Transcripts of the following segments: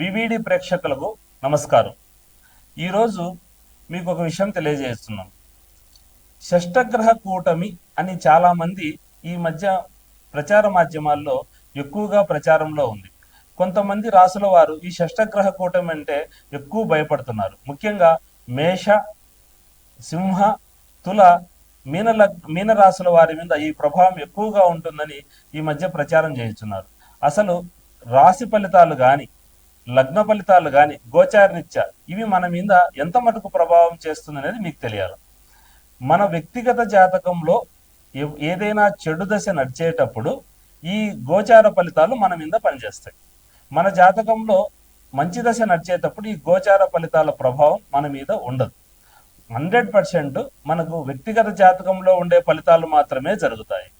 VVD ప్రేక్షకులకు నమస్కారం. ఈరోజు మీకు ఒక విషయం తెలియజేస్తున్నాం. షష్టగ్రహ కూటమి అని చాలామంది ఈ మధ్య ప్రచార మాధ్యమాల్లో ఎక్కువగా ప్రచారంలో ఉంది. కొంతమంది రాసుల వారు ఈ షష్టగ్రహ కూటమి అంటే ఎక్కువ భయపడుతున్నారు. ముఖ్యంగా మేష సింహ తుల మీన మీన రాశుల వారి మీద ఈ ప్రభావం ఎక్కువగా ఉంటుందని ఈ మధ్య ప్రచారం చేస్తున్నారు. అసలు రాశి ఫలితాలు కానీ లగ్న ఫలితాలు కానీ గోచారనిత్య ఇవి మన మీద ఎంత మటుకు ప్రభావం చేస్తుందనేది మీకు తెలియాలి. మన వ్యక్తిగత జాతకంలో ఏ- ఏదైనా చెడు దశ నడిచేటప్పుడు ఈ గోచార ఫలితాలు మన మీద పనిచేస్తాయి. మన జాతకంలో మంచి దశ నడిచేటప్పుడు ఈ గోచార ఫలితాల ప్రభావం మన మీద ఉండదు. హండ్రెడ్ పర్సెంట్ మనకు వ్యక్తిగత జాతకంలో ఉండే ఫలితాలు మాత్రమే జరుగుతాయి.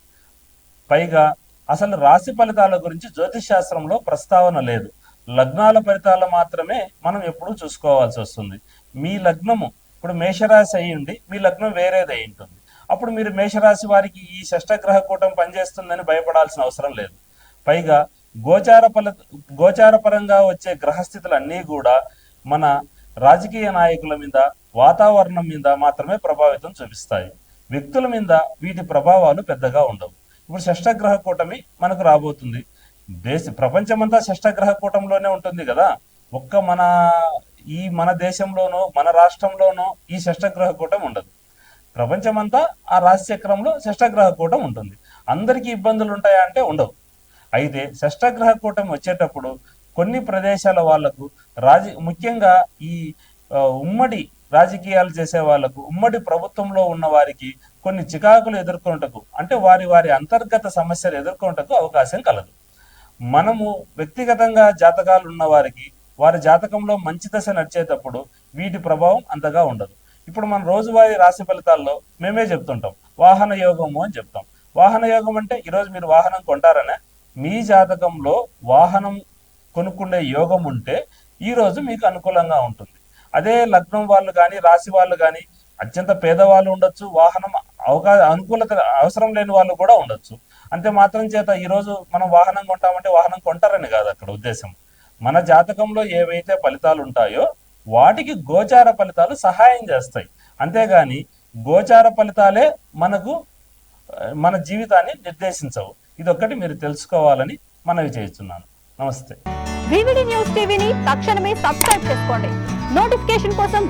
పైగా అసలు రాశి ఫలితాల గురించి జ్యోతిష్ శాస్త్రంలో ప్రస్తావన లేదు. లగ్నాల ఫలితాలు మాత్రమే మనం ఎప్పుడూ చూసుకోవాల్సి వస్తుంది. మీ లగ్నము ఇప్పుడు మేషరాశి అయ్యుండి మీ లగ్నం వేరేది అయి ఉంటుంది. అప్పుడు మీరు మేషరాశి వారికి ఈ షష్టగ్రహ కూటం పనిచేస్తుందని భయపడాల్సిన అవసరం లేదు. పైగా గోచార ఫల గోచార పరంగా వచ్చే గ్రహస్థితులు అన్నీ కూడా మన రాజకీయ నాయకుల మీద వాతావరణం మీద మాత్రమే ప్రభావితం చూపిస్తాయి. వ్యక్తుల మీద వీటి ప్రభావాలు పెద్దగా ఉండవు. ఇప్పుడు షష్టగ్రహ కూటమి మనకు రాబోతుంది. దేశ ప్రపంచమంతా షష్టగ్రహ కూటంలోనే ఉంటుంది కదా. ఒక్క మన ఈ మన దేశంలోనో మన రాష్ట్రంలోనో ఈ షష్టగ్రహ కూటం ఉండదు. ప్రపంచమంతా ఆ రాశిచక్రంలో షష్టగ్రహ కూటం ఉంటుంది. అందరికీ ఇబ్బందులు ఉంటాయా అంటే ఉండవు. అయితే షష్టగ్రహ కూటం వచ్చేటప్పుడు కొన్ని ప్రదేశాల వాళ్ళకు రాజ ముఖ్యంగా ఈ ఉమ్మడి రాజకీయాలు చేసే వాళ్ళకు ఉమ్మడి ప్రభుత్వంలో ఉన్న వారికి కొన్ని చికాకులు ఎదుర్కొంటకు అంటే వారి వారి అంతర్గత సమస్యలు ఎదుర్కొంటకు అవకాశం కలదు. మనము వ్యక్తిగతంగా జాతకాలు ఉన్న వారికి వారి జాతకంలో మంచి దశ నడిచేటప్పుడు వీటి ప్రభావం అంతగా ఉండదు. ఇప్పుడు మన రోజువారీ రాశి ఫలితాల్లో మేమే చెప్తుంటాం వాహన యోగము అని చెప్తాం. వాహన యోగం అంటే ఈరోజు మీరు వాహనం కొంటారనే? మీ జాతకంలో వాహనం కొనుక్కునే యోగం ఉంటే ఈ రోజు మీకు అనుకూలంగా ఉంటుంది. అదే లగ్నం వాళ్ళు కానీ రాశి వాళ్ళు కానీ అత్యంత పేదవాళ్ళు ఉండొచ్చు వాహనం అవకాశ అనుకూలత అవసరం లేని వాళ్ళు కూడా ఉండొచ్చు. అంతే మాత్రం చేత ఈరోజు మనం వాహనం కొంటామంటే వాహనం కొంటారని కాదు అక్కడ ఉద్దేశం. మన జాతకంలో ఏవైతే ఫలితాలు ఉంటాయో వాటికి గోచార ఫలితాలు సహాయం చేస్తాయి. అంతేగాని గోచార ఫలితాలే మనకు మన జీవితాన్ని నిర్దేశించవు. ఇదొక్కటి మీరు తెలుసుకోవాలని మనవి చేస్తున్నాను. నమస్తే. వివిడి న్యూస్ టీవీని తక్షణమే సబ్స్క్రైబ్ చేసుకోండి. నోటిఫికేషన్ కోసం